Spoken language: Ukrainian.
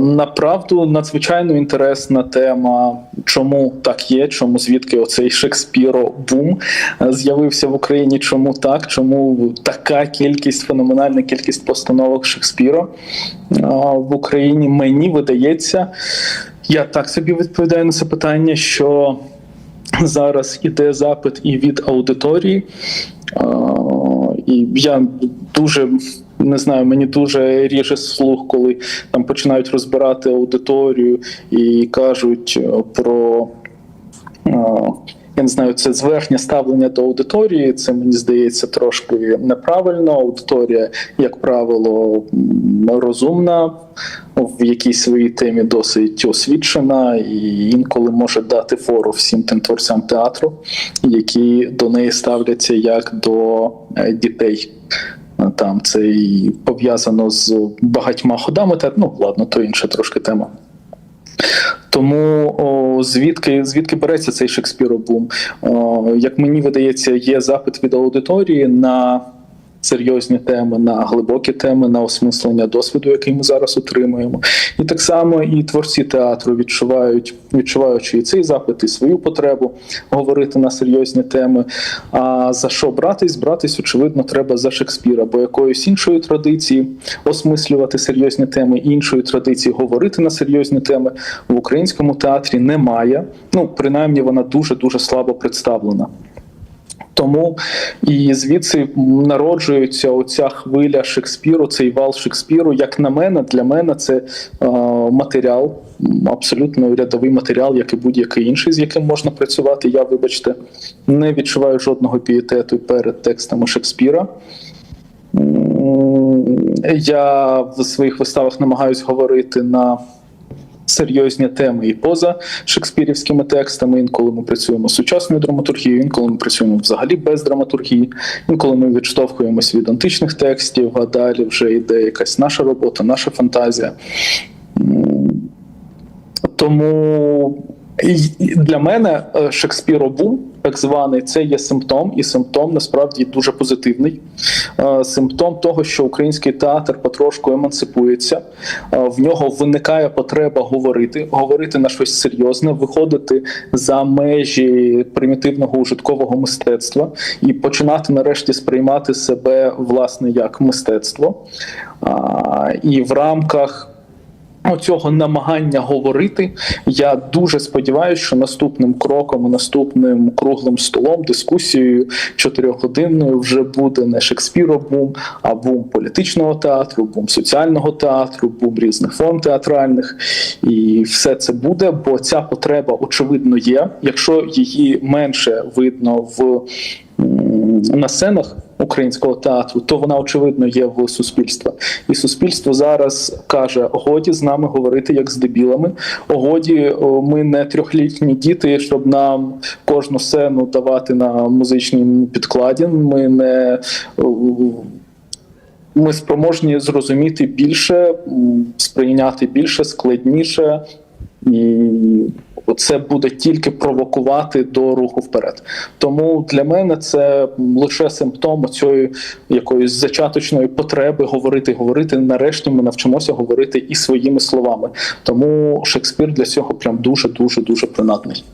Направду надзвичайно інтересна тема, чому так є, чому звідки оцей Шекспіро бум е, з'явився в Україні. Чому так? Чому така кількість, феноменальна кількість постановок Шекспіра в Україні? Мені видається, я так собі відповідаю на це питання, що зараз іде запит і від аудиторії. І я дуже не знаю, мені дуже ріже слух, коли там починають розбирати аудиторію і кажуть е, про. е, Я не знаю, це зверхнє ставлення до аудиторії. Це мені здається трошки неправильно. Аудиторія, як правило, розумна, в якійсь своїй темі досить освічена, і інколи може дати фору всім тим творцям театру, які до неї ставляться як до е, дітей. Там це і пов'язано з багатьма ходами, та ну ладно, то інша трошки тема. Тому о, звідки звідки береться цей Шекспіробум? О, як мені видається, є запит від аудиторії на серйозні теми, на глибокі теми, на осмислення досвіду, який ми зараз отримуємо. І так само і творці театру відчувають, відчуваючи і цей запит, і свою потребу говорити на серйозні теми. А за що братись? Братись, очевидно, треба за Шекспіра, бо якоїсь іншої традиції осмислювати серйозні теми, іншої традиції говорити на серйозні теми в українському театрі немає. Ну, принаймні, вона дуже дуже слабо представлена. Тому і звідси народжується оця хвиля Шекспіру, цей вал Шекспіру. Як на мене, для мене це е, матеріал, абсолютно рядовий матеріал, як і будь-який інший, з яким можна працювати. Я, вибачте, не відчуваю жодного пієтету перед текстами Шекспіра. Я в своїх виставах намагаюся говорити на серйозні теми і поза шекспірівськими текстами. Інколи ми працюємо з сучасною драматургією, інколи ми працюємо взагалі без драматургії, інколи ми відштовхуємось від античних текстів, а далі вже йде якась наша робота, наша фантазія. Тому для мене е, Шекспіробум, так званий, це є симптом, і симптом насправді дуже позитивний. Е, Симптом того, що український театр потрошку емансипується, Е, в нього виникає потреба говорити, говорити на щось серйозне, виходити за межі примітивного ужиткового мистецтва і починати нарешті сприймати себе власне як мистецтво. І в рамках Оцього намагання говорити. Я дуже сподіваюся, що наступним кроком, наступним круглим столом, дискусією чотирьохгодинною вже буде не Шекспіробум, а бум політичного театру, бум соціального театру, бум різних форм театральних. І все це буде, бо ця потреба очевидно є. Якщо її менше видно в на сценах українського театру, то вона очевидно є в суспільства. І суспільство зараз каже: годі з нами говорити як з дебілами. Годі, ми не трьохлітні діти, щоб нам кожну сцену давати на музичній підкладі. Ми не ми спроможні зрозуміти більше, сприйняти більше, складніше, і це буде тільки провокувати до руху вперед. Тому для мене це лише симптом цієї якоїсь зачаточної потреби говорити, говорити. Нарешті ми навчимося говорити і своїми словами. Тому Шекспір для цього прям дуже дуже дуже принадний.